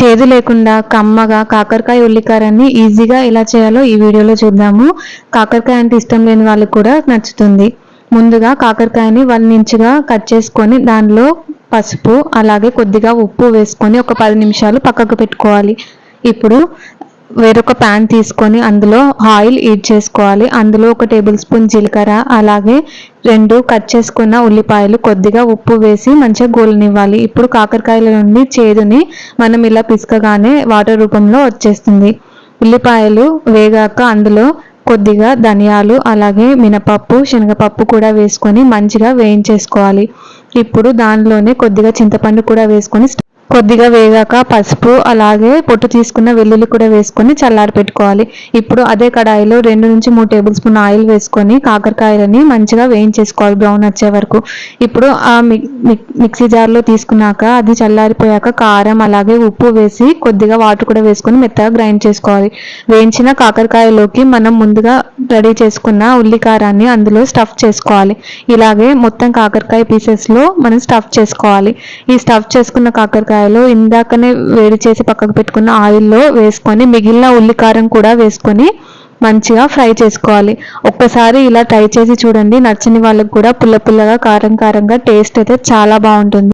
చేదు లేకుండా కమ్మగా కాకరకాయ ఉల్లికారాన్ని ఈజీగా ఎలా చేయాలో ఈ వీడియోలో చూద్దాము. కాకరకాయ అంటే ఇష్టం లేని వాళ్ళకి కూడా నచ్చుతుంది. ముందుగా కాకరకాయని వన్ ఇంచుగా కట్ చేసుకొని దానిలో పసుపు అలాగే కొద్దిగా ఉప్పు వేసుకొని ఒక పది నిమిషాలు పక్కకు పెట్టుకోవాలి. ఇప్పుడు వేరొక ప్యాన్ తీసుకొని అందులో ఆయిల్ హీట్ చేసుకోవాలి. అందులో ఒక టేబుల్ స్పూన్ జీలకర్ర అలాగే రెండు కట్ చేసుకున్న ఉల్లిపాయలు కొద్దిగా ఉప్పు వేసి మంచిగా గోలనివ్వాలి. ఇప్పుడు కాకరకాయల నుండి చేదుని మనం ఇలా పిసకగానే వాటర్ రూపంలో వచ్చేస్తుంది. ఉల్లిపాయలు వేగాక అందులో కొద్దిగా ధనియాలు అలాగే మినపప్పు శనగపప్పు కూడా వేసుకొని మంచిగా వేయించేసుకోవాలి. ఇప్పుడు దానిలోనే కొద్దిగా చింతపండు కూడా వేసుకొని కొద్దిగా వేగాక పసుపు అలాగే పొట్టు తీసుకున్న వెల్లుల్లి కూడా వేసుకొని చల్లారి పెట్టుకోవాలి. ఇప్పుడు అదే కడాయిలో రెండు నుంచి మూడు టేబుల్ స్పూన్ ఆయిల్ వేసుకొని కాకరకాయలని మంచిగా వేయించేసుకోవాలి బ్రౌన్ వచ్చే వరకు. ఇప్పుడు ఆ మిక్సీ జార్లో తీసుకున్నాక అది చల్లారిపోయాక కారం అలాగే ఉప్పు వేసి కొద్దిగా వాటర్ కూడా వేసుకొని మెత్తగా గ్రైండ్ చేసుకోవాలి. వేయించిన కాకరకాయలోకి మనం ముందుగా రెడీ చేసుకున్న ఉల్లి కారాన్ని అందులో స్టఫ్ చేసుకోవాలి. ఇలాగే మొత్తం కాకరకాయ పీసెస్లో మనం స్టఫ్ చేసుకోవాలి. ఈ స్టఫ్ చేసుకున్న కాకరకాయలు ఇందాకనే వేడి చేసి పక్కకు పెట్టుకున్న ఆయిల్లో వేసుకొని మిగిలిన ఉల్లికారం కూడా వేసుకొని మంచిగా ఫ్రై చేసుకోవాలి. ఒక్కసారి ఇలా ట్రై చేసి చూడండి. నచ్చని వాళ్ళకి కూడా పుల్ల పుల్లగా కారం కారంగా టేస్ట్ అయితే చాలా బాగుంటుంది.